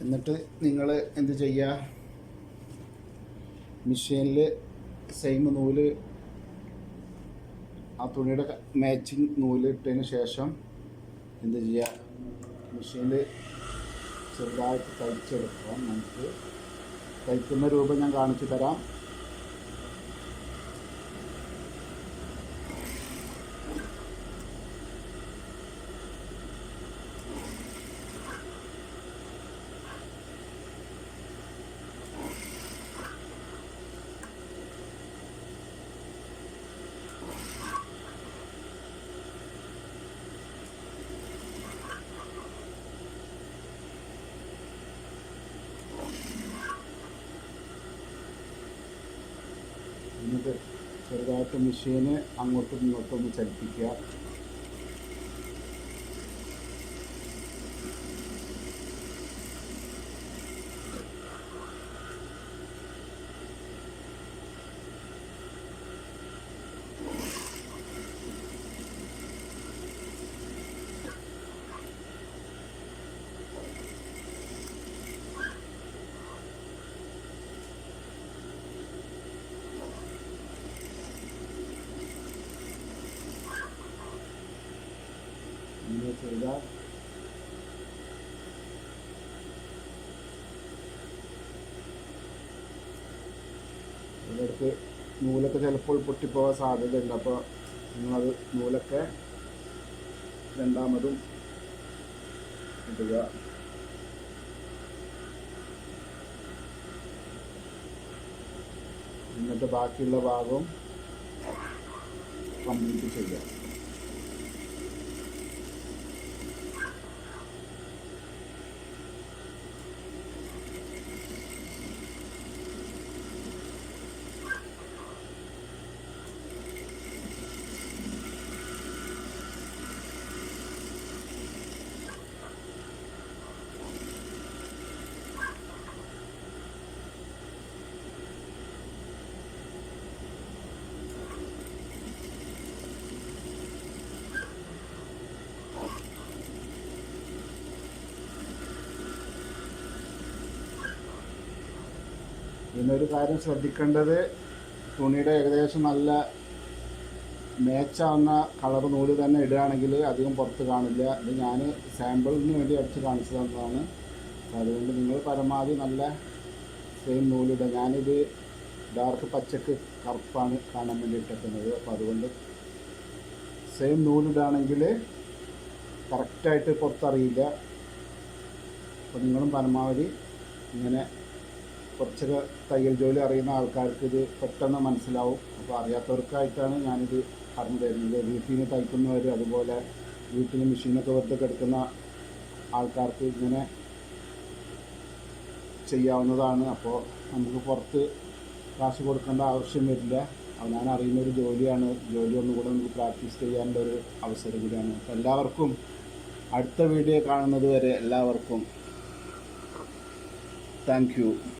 എന്നിട്ട് നിങ്ങൾ എന്ത് ചെയ്യുക മിഷീനിൽ സെയിം നൂൽ ആ തുണിയുടെ മാച്ചിങ് നൂൽ ഇട്ടതിന് ശേഷം എന്ത് ചെയ്യുക മിഷീനിൽ ചെറുതായിട്ട് തയ്ച്ചെടുക്കുക നമുക്ക്. തയ്ക്കുന്ന രൂപം ഞാൻ കാണിച്ചു തരാം എന്നിട്ട് ചെറുതായിട്ട് മെഷീന് അങ്ങോട്ടും ഇങ്ങോട്ടും ഒന്ന് ചലിപ്പിക്കുക. ഇങ്ങനെ ചെയ്താൽ ഇതിനടുത്ത് നൂലൊക്കെ ചിലപ്പോൾ പൊട്ടിപ്പോകാൻ സാധ്യതയുണ്ട്. അപ്പോൾ നിങ്ങളത് നൂലൊക്കെ രണ്ടാമതും ഇടുക. എന്നിട്ട് ബാക്കിയുള്ള ഭാഗവും കംപ്ലീറ്റ് ചെയ്യാം ഇതിനൊരു കാര്യം ശ്രദ്ധിക്കേണ്ടത് തുണിയുടെ ഏകദേശം നല്ല മേച്ചാവുന്ന കളർ നൂൽ തന്നെ ഇടുകയാണെങ്കിൽ അധികം പുറത്ത് കാണില്ല. ഇത് ഞാൻ സാമ്പിളിന് വേണ്ടി അടിച്ച് കാണിച്ചു തന്നതാണ് അതുകൊണ്ട് നിങ്ങൾ പരമാവധി നല്ല സെയിം നൂലിടുക ഞാനിത് ഡാർക്ക് പച്ചക്ക് കറുപ്പാണ് കാണാൻ വേണ്ടി ഇട്ടിരിക്കുന്നത് അപ്പോൾ അതുകൊണ്ട് സെയിം നൂലിടുകയാണെങ്കിൽ കറക്റ്റായിട്ട് പുറത്തറിയില്ല. അപ്പോൾ നിങ്ങളും പരമാവധി ഇങ്ങനെ കുറച്ചൊക്കെ തയ്യൽ ജോലി അറിയുന്ന ആൾക്കാർക്ക് ഇത് പെട്ടെന്ന് മനസ്സിലാവും. അപ്പോൾ അറിയാത്തവർക്കായിട്ടാണ് ഞാനിത് പറഞ്ഞു തരുന്നത് വീട്ടിൽ നിന്ന് തയ്ക്കുന്നവർ അതുപോലെ വീട്ടിൽ മെഷീനൊക്കെ വെറുതെ കിടക്കുന്ന ആൾക്കാർക്ക് ഇങ്ങനെ ചെയ്യാവുന്നതാണ്. അപ്പോൾ നമുക്ക് പുറത്ത് കാശ് കൊടുക്കേണ്ട ആവശ്യം വരില്ല. ഞാൻ അറിയുന്ന ഒരു ജോലിയാണ്. ജോലി ഒന്നുകൂടെ നമുക്ക് പ്രാക്ടീസ് ചെയ്യാനുള്ള ഒരു അവസരം കൂടിയാണ്. അപ്പോൾ എല്ലാവർക്കും അടുത്ത വീഡിയോ കാണുന്നത് വരെ എല്ലാവർക്കും താങ്ക് യു